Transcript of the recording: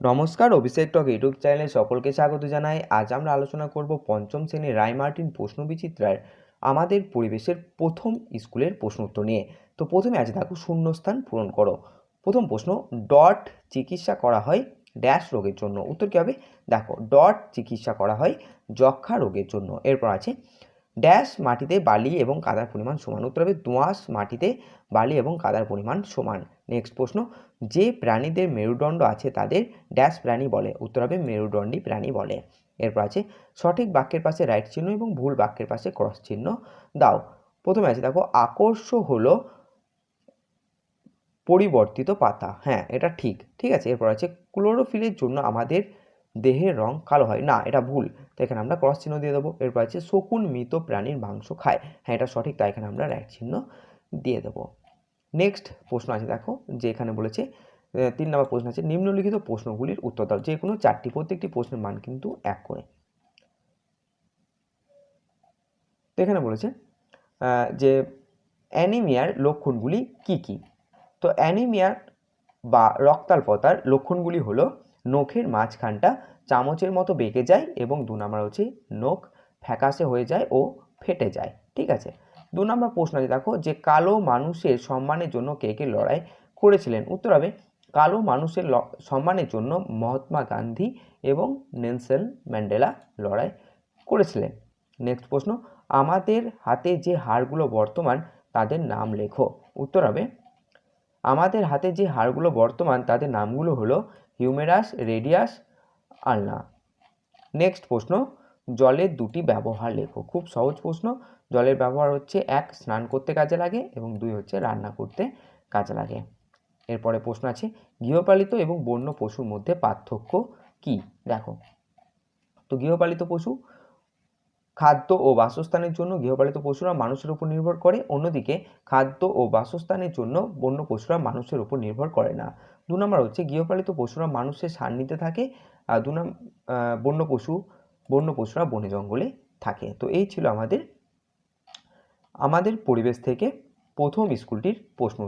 নমস্কার, অভিষেক টক ইউটিউব চ্যানেলে সকলকে স্বাগত জানাই। আজ আমরা আলোচনা করব পঞ্চম শ্রেণির রায় মার্টিন প্রশ্ন বিচিত্রার আমাদের পরিবেশের প্রথম স্কুলের প্রশ্ন উত্তর নিয়ে। তো প্রথমে আছে দেখো শূন্যস্থান পূরণ করো। প্রথম প্রশ্ন, ডট চিকিৎসা করা হয় ড্যাশ রোগের জন্য। উত্তর কী হবে? দেখো, ডট চিকিৎসা করা হয় যক্ষা রোগের জন্য। এরপর আছে ড্যাশ মাটিতে বালি এবং কাদার পরিমাণ সমান। উত্তর হবে দোঁয়াশ মাটিতে বালি এবং কাদার পরিমাণ সমান। নেক্সট প্রশ্ন, যে প্রাণীদের মেরুদণ্ড আছে তাদের ড্যাশ প্রাণী বলে? উত্তর হবে মেরুদণ্ডী প্রাণী বলে। এরপর আছে, সঠিক বাক্যের পাশে রাইট চিহ্ন এবং ভুল বাক্যের পাশে ক্রস চিহ্ন দাও। প্রথমে আছে, দেখো, আকর্ষ হলো পরিবর্তিত পাতা। হ্যাঁ এটা ঠিক। ঠিক আছে, এরপর আছে ক্লোরোফিলের জন্য আমাদের দেহের রং কালো হয়। না, এটা ভুল। তো এখানে আমরা ক্রস চিহ্ন দিয়ে দেবো। এরপর আছে শকুন মৃত প্রাণীর মাংস খায়। হ্যাঁ এটা সঠিক, তাই এখানে আমরা রাইট চিহ্ন দিয়ে দেবো। নেক্সট প্রশ্ন আছে, দেখো, যে এখানে বলেছে তিন নম্বর প্রশ্ন আছে, নিম্নলিখিত প্রশ্নগুলির উত্তর দাও। যে কোনো চারটি, প্রত্যেকটি প্রশ্নের মান কিন্তু এক করে। তো এখানে বলেছে যে অ্যানিমিয়ার লক্ষণগুলি কি কি? তো অ্যানিমিয়ার বা রক্তাল্পতার লক্ষণগুলি হলো নখের মাঝখানটা চামচের মতো বেঁকে যায় এবং দু নম্বর হচ্ছে নখ ফ্যাকাশে হয়ে যায় ও ফেটে যায়, ঠিক আছে? দু নম্বর প্রশ্ন আছে, দেখো যে কালো মানুষের সম্মানের জন্য কে কে লড়াই করেছিলেন? উত্তর হবে, কালো মানুষের সম্মানের জন্য মহাত্মা গান্ধী এবং নেলসন ম্যান্ডেলা লড়াই করেছিলেন। নেক্সট প্রশ্ন, আমাদের হাতে যে হাড়গুলো বর্তমান তাদের নাম লেখো। উত্তর হবে, আমাদের হাতে যে হাড়গুলো বর্তমান তাদের নামগুলো হলো হিউমেরাস রেডিয়াস আলনা নেক্সট প্রশ্ন, জলের দুটি ব্যবহার লেখো। খুব সহজ প্রশ্ন, জলের ব্যবহার হচ্ছে এক, স্নান করতে কাজে লাগে এবং দুই হচ্ছে রান্না করতে কাজে লাগে। এরপরে প্রশ্ন আছে, গৃহপালিত এবং বন্য পশুর মধ্যে পার্থক্য কি? দেখো, তো গৃহপালিত পশু খাদ্য ও বাসস্থানের জন্য গৃহপালিত পশুরা মানুষের উপর নির্ভর করে, অন্যদিকে খাদ্য ও বাসস্থানের জন্য বন্য পশুরা মানুষের উপর নির্ভর করে না। দু নম্বর হচ্ছে গৃহপালিত পশুরা মানুষের সান্নিধ্যে থাকে, আর দু নম্বর বন্য পশু, বন্য পশুরা বনে জঙ্গলে থাকে। তো এই ছিল আমাদের আমাদের পরিবেশ থেকে প্রথম স্কুলটির প্রশ্ন